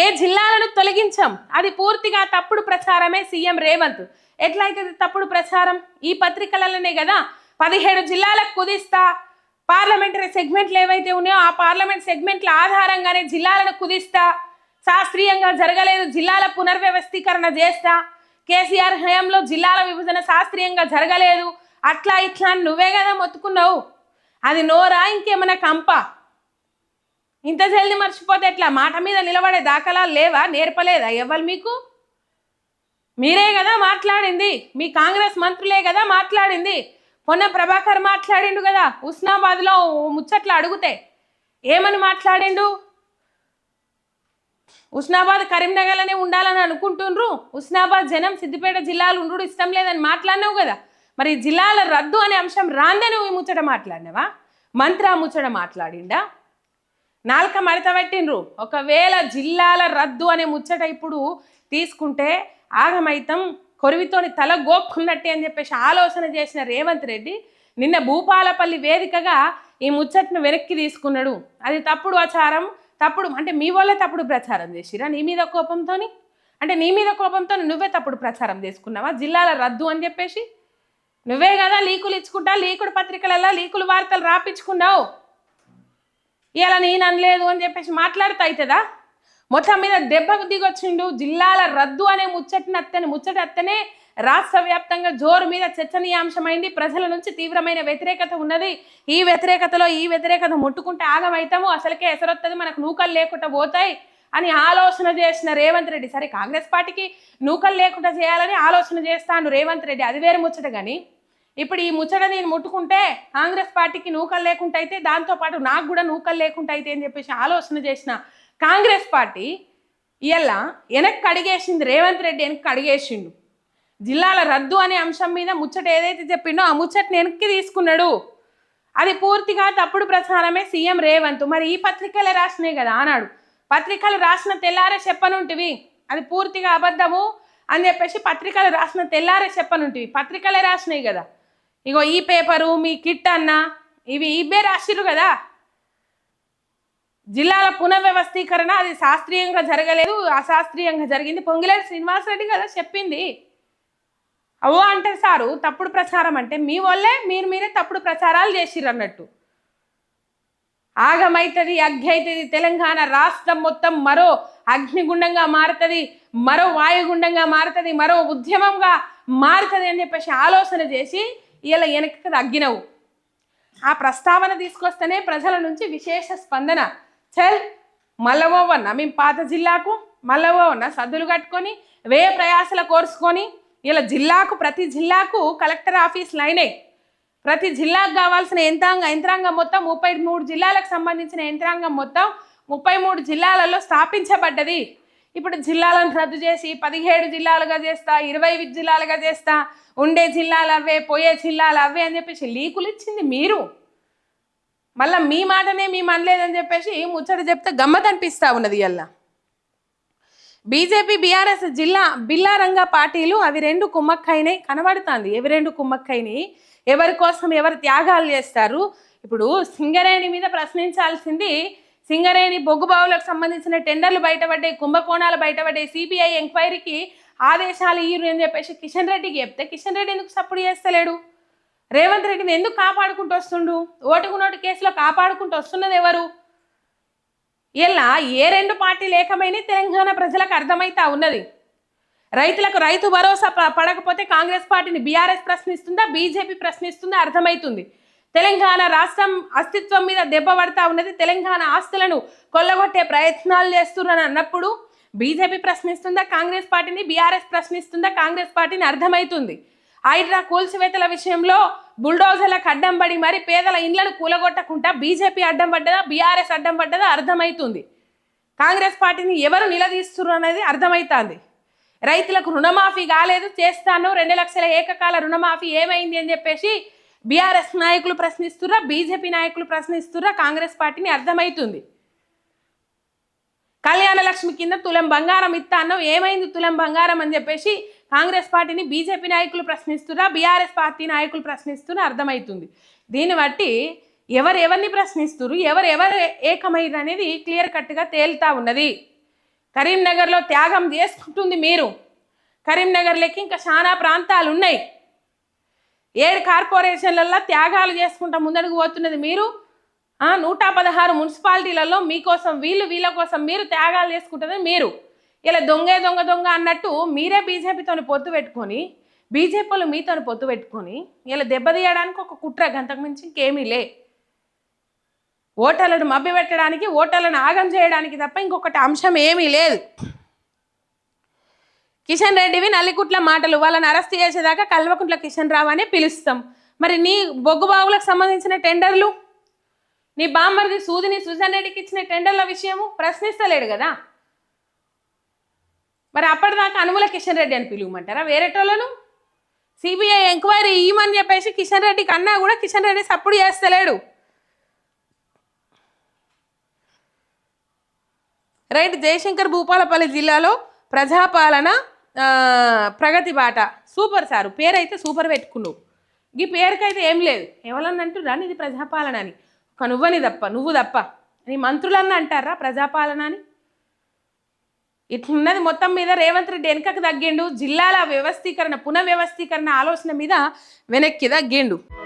ఏ జిల్లాలను తొలగించాం? అది పూర్తిగా తప్పుడు ప్రచారమే సీఎం రేవంత్. ఎట్లయితే తప్పుడు ప్రచారం? ఈ పత్రికలలోనే కదా పదిహేడు జిల్లాలకు కుదిస్తా పార్లమెంటరీ సెగ్మెంట్లు ఏవైతే ఉన్నాయో ఆ పార్లమెంట్ సెగ్మెంట్ల ఆధారంగానే జిల్లాలను కుదిస్తా శాస్త్రీయంగా జరగలేదు జిల్లాల పునర్వ్యవస్థీకరణ చేస్తా కేసీఆర్ హయాంలో జిల్లాల విభజన శాస్త్రీయంగా జరగలేదు అట్లా ఇట్లా నువ్వే కదా మొత్తుకున్నావు. అది నోరా ఇంకేమైనా కంప? ఇంత జల్ది మర్చిపోతే ఎట్లా? మాట మీద నిలబడే దాఖలాలు లేవా? నేర్పలేదా ఎవ్వరు మీకు? మీరే కదా మాట్లాడింది. మీ కాంగ్రెస్ మంత్రులే కదా మాట్లాడింది. పొన్న ప్రభాకర్ మాట్లాడిండు కదా. ఉస్నాబాద్లో ముచ్చట్లు అడిగితే ఏమని మాట్లాడిండు? ఉస్నాబాద్ కరీంనగర్లోనే ఉండాలని అనుకుంటుండ్రు. ఉస్నాబాద్ జనం సిద్దిపేట జిల్లాలు ఉండు ఇష్టం లేదని మాట్లాడినావు కదా. మరి జిల్లాల రద్దు అనే అంశం రాందే నువ్వు ఈ ముచ్చట మాట్లాడినావా? మంత్రి ఆ ముచ్చట మాట్లాడిండా? నాలుక మడత పెట్టిండ్రు. ఒకవేళ జిల్లాల రద్దు అనే ముచ్చట ఇప్పుడు తీసుకుంటే ఆగమైతం కొరివితోని తల గోక్కున్నట్టే అని చెప్పేసి ఆలోచన చేసిన రేవంత్ రెడ్డి నిన్న భూపాలపల్లి వేదికగా ఈ ముచ్చట్ను వెనక్కి తీసుకున్నాడు. అది తప్పుడు ఆచారం తప్పుడు అంటే మీ వాళ్ళే తప్పుడు ప్రచారం చేసిరా? నీ మీద కోపంతోని? అంటే నీ మీద కోపంతో నువ్వే తప్పుడు ప్రచారం చేసుకున్నావా? జిల్లాల రద్దు అని చెప్పేసి? నువ్వే కదా లీకులు ఇచ్చుకుంటా లీకుడు పత్రికలలో లీకులు వార్తలు రాపించుకున్నావు. ఇలా నేను అనలేదు అని చెప్పేసి మాట్లాడుతా అవుతుందా మొత్తం మీద దెబ్బకు దిగొచ్చిండు జిల్లాల రద్దు అనే ముచ్చటిని అత్తని ముచ్చటి అత్తనే రాష్ట్ర వ్యాప్తంగా జోరు మీద చర్చనీయాంశమైంది. ప్రజల నుంచి తీవ్రమైన వ్యతిరేకత ఉన్నది. ఈ వ్యతిరేకతలో ఈ వ్యతిరేకత ముట్టుకుంటే ఆగమైతాము. అసలుకే ఎసరొత్తది మనకు నూకలు లేకుండా పోతాయి అని ఆలోచన చేసిన రేవంత్ రెడ్డి. సరే కాంగ్రెస్ పార్టీకి నూకలు లేకుండా చేయాలని ఆలోచన చేస్తాను రేవంత్ రెడ్డి. అది వేరే ముచ్చట కానీ ఇప్పుడు ఈ ముచ్చట నేను ముట్టుకుంటే కాంగ్రెస్ పార్టీకి నూకలు లేకుండా అయితే దాంతోపాటు నాకు కూడా నూకలు లేకుండా అయితే అని చెప్పేసి ఆలోచన చేసిన కాంగ్రెస్ పార్టీ ఇలా వెనక్కి అడిగేసింది రేవంత్ రెడ్డి వెనక్కి అడిగేసిండు. జిల్లాల రద్దు అనే అంశం మీద ముచ్చట ఏదైతే చెప్పిండో ఆ ముచ్చటని వెనక్కి తీసుకున్నాడు. అది పూర్తిగా తప్పుడు ప్రచారమే సీఎం రేవంత్. మరి ఈ పత్రికలే రాసినాయి కదా అన్నాడు. పత్రికలు రాసిన తెల్లారే చెప్పనుంటివి. అది పూర్తిగా అబద్ధము అని చెప్పేసి పత్రికలు రాసిన తెల్లారే చెప్పనుంటివి. పత్రికలే రాసినాయి కదా. ఇగో ఈ పేపరు మీ కిట్ అన్న ఇవి ఇవే రాసిరు కదా. జిల్లాల పునర్వ్యవస్థీకరణ అది శాస్త్రీయంగా జరగలేదు అశాస్త్రీయంగా జరిగింది. పొంగిలేరు శ్రీనివాసరెడ్డి కదా చెప్పింది. అవో అంటే సారు తప్పుడు ప్రచారం అంటే మీ వల్లే మీరు మీరే తప్పుడు ప్రచారాలు చేసిర్రు అన్నట్టు. ఆగమైతుంది అగ్గి అవుతుంది తెలంగాణ రాష్ట్రం మొత్తం మరో అగ్నిగుండంగా మారుతుంది మరో వాయుగుండంగా మారుతుంది మరో ఉద్యమంగా మారుతుంది అని చెప్పేసి ఆలోచన చేసి ఇలా వెనక్కి తగ్గినవు. ఆ ప్రస్తావన తీసుకొస్తేనే ప్రజల నుంచి విశేష స్పందన. చల్ మల్లవోవన్న మేము పాత జిల్లాకు మల్లవన్న సద్దులు కట్టుకొని వే ప్రయాసల కోర్చుకొని ఇలా జిల్లాకు ప్రతి జిల్లాకు కలెక్టర్ ఆఫీసులు అయినాయి ప్రతి జిల్లాకు కావాల్సిన యంత్రాంగ యంత్రాంగం మొత్తం ముప్పై మూడు జిల్లాలకు సంబంధించిన యంత్రాంగం మొత్తం ముప్పై మూడు జిల్లాలలో స్థాపించబడ్డది. ఇప్పుడు జిల్లాలను రద్దు చేసి పదిహేడు జిల్లాలుగా చేస్తా ఇరవై జిల్లాలుగా చేస్తా ఉండే జిల్లాలు అవే పోయే జిల్లాలు అవే అని చెప్పేసి లీకులు ఇచ్చింది మీరు. మళ్ళీ మీ మాటనే మేము అనలేదని చెప్పేసి ముచ్చట చెప్తే గమ్మతనిపిస్తా ఉన్నది ఇలా బీజేపీ బీఆర్ఎస్ జిల్లా బిల్లారంగ పార్టీలు అవి రెండు కుమ్మక్కైనాయి కనబడుతుంది. ఎవి రెండు కుమ్మక్కైనాయి ఎవరి కోసం ఎవరు త్యాగాలు చేస్తారు? ఇప్పుడు సింగరేణి మీద ప్రశ్నించాల్సింది సింగరేణి బొగ్గు బావులకు సంబంధించిన టెండర్లు బయటపడ్డాయి కుంభకోణాలు బయటపడ్డాయి. సిబిఐ ఎంక్వైరీకి ఆదేశాలు ఇయ్యరు అని చెప్పేసి కిషన్ రెడ్డికి చెప్తే కిషన్ రెడ్డి ఎందుకు సపోర్ట్ చేస్తలేడు? రేవంత్ రెడ్డిని ఎందుకు కాపాడుకుంటూ వస్తుండు? ఓటుకు నోటు కేసులో కాపాడుకుంటూ వస్తున్నది ఎవరు? ఇలా ఏ రెండు పార్టీ ఏకమైన తెలంగాణ ప్రజలకు అర్థమైతా ఉన్నది. రైతులకు రైతు భరోసా ప- పడకపోతే కాంగ్రెస్ పార్టీని బీఆర్ఎస్ ప్రశ్నిస్తుందా బీజేపీ ప్రశ్నిస్తుందా అర్థమవుతుంది తెలంగాణ రాష్ట్రం అస్తిత్వం మీద దెబ్బ పడతా ఉన్నది. తెలంగాణ ఆస్తులను కొల్లగొట్టే ప్రయత్నాలు చేస్తున్నారని అన్నప్పుడు బీజేపీ ప్రశ్నిస్తుందా కాంగ్రెస్ పార్టీని బీఆర్ఎస్ ప్రశ్నిస్తుందా కాంగ్రెస్ పార్టీని అర్థమవుతుంది హైడ్రా కూల్చివేతల విషయంలో బుల్డోజర్లకు అడ్డం పడి మరి పేదల ఇండ్లను కూలగొట్టకుండా బీజేపీ అడ్డం పడ్డదా బీఆర్ఎస్ అడ్డం పడ్డదా అర్థమవుతుంది కాంగ్రెస్ పార్టీని ఎవరు నిలదీస్తున్నారు అనేది అర్థమవుతుంది రైతులకు రుణమాఫీ కాలేదు చేస్తాను రెండు లక్షల ఏకకాల రుణమాఫీ ఏమైంది అని చెప్పేసి బీఆర్ఎస్ నాయకులు ప్రశ్నిస్తురా బీజేపీ నాయకులు ప్రశ్నిస్తురా కాంగ్రెస్ పార్టీని అర్థమవుతుంది కళ్యాణ లక్ష్మి కింద తులం బంగారం ఇస్తా అన్నావు ఏమైంది తులం బంగారం అని చెప్పేసి కాంగ్రెస్ పార్టీని బీజేపీ నాయకులు ప్రశ్నిస్తురా బీఆర్ఎస్ పార్టీ నాయకులు ప్రశ్నిస్తున్నా అర్థమవుతుంది దీన్ని బట్టి ఎవరు ఎవరిని ప్రశ్నిస్తున్నారు ఎవరు ఎవరు ఏకమైరు అనేది క్లియర్ కట్గా తేలుతా ఉన్నది. కరీంనగర్లో త్యాగం చేసుకుంటుంది మీరు. కరీంనగర్లోకి ఇంకా చాలా ప్రాంతాలు ఉన్నాయి ఏడు కార్పొరేషన్లలో త్యాగాలు చేసుకుంటా ముందడుగు పోతున్నది మీరు? నూట పదహారు మున్సిపాలిటీలలో మీకోసం వీళ్ళు వీళ్ళ కోసం మీరు త్యాగాలు చేసుకుంటుంది మీరు. ఇలా దొంగే దొంగ దొంగ అన్నట్టు మీరే బీజేపీతో పొత్తు పెట్టుకొని బీజేపీలు మీతో పొత్తు పెట్టుకొని ఇలా దెబ్బతీయడానికి ఒక కుట్ర గంతకు మించి ఇంకేమీ లే. ఓటర్లను మభ్యపెట్టడానికి ఓటర్లను ఆగం చేయడానికి తప్ప ఇంకొకటి అంశం ఏమీ లేదు. కిషన్ రెడ్డివి నల్లికుట్ల మాటలు. వాళ్ళని అరెస్ట్ చేసేదాకా కల్వకుంట్ల కిషన్ రావు అని పిలుస్తాం. మరి నీ బొగ్గు బాగులకు సంబంధించిన టెండర్లు? నీ బామ్మర్ది సూదిని సుజన్ రెడ్డికి ఇచ్చిన టెండర్ల విషయము ప్రశ్నిస్తలేడు కదా? మరి అప్పటిదాకా అనుముల కిషన్ రెడ్డి అని పిలువమంటారా? వేరేటోళ్ళను? సిబిఐ ఎంక్వైరీ ఇయ్యమని చెప్పేసి కిషన్ రెడ్డి కన్నా కూడా కిషన్ రెడ్డి సప్పుడు చేస్తలేడు. రైట్ జయశంకర్ భూపాలపల్లి జిల్లాలో ప్రజాపాలన ప్రగతి బాట సూపర్ సారు. పేరైతే సూపర్ పెట్టుకున్నావు. ఈ పేరుకైతే ఏం లేదు. ఎవరన్నా అంటురా ఇది ప్రజాపాలన అని. ఒక నువ్వని తప్ప నువ్వు తప్ప నీ మంత్రులన్నా అంటారా ప్రజాపాలన అని. ఇట్లున్నది మొత్తం మీద రేవంత్ రెడ్డి వెనకకు తగ్గిండు. జిల్లాల వ్యవస్థీకరణ పునఃవ్యవస్థీకరణ ఆలోచన మీద వెనక్కి తగ్గిండు.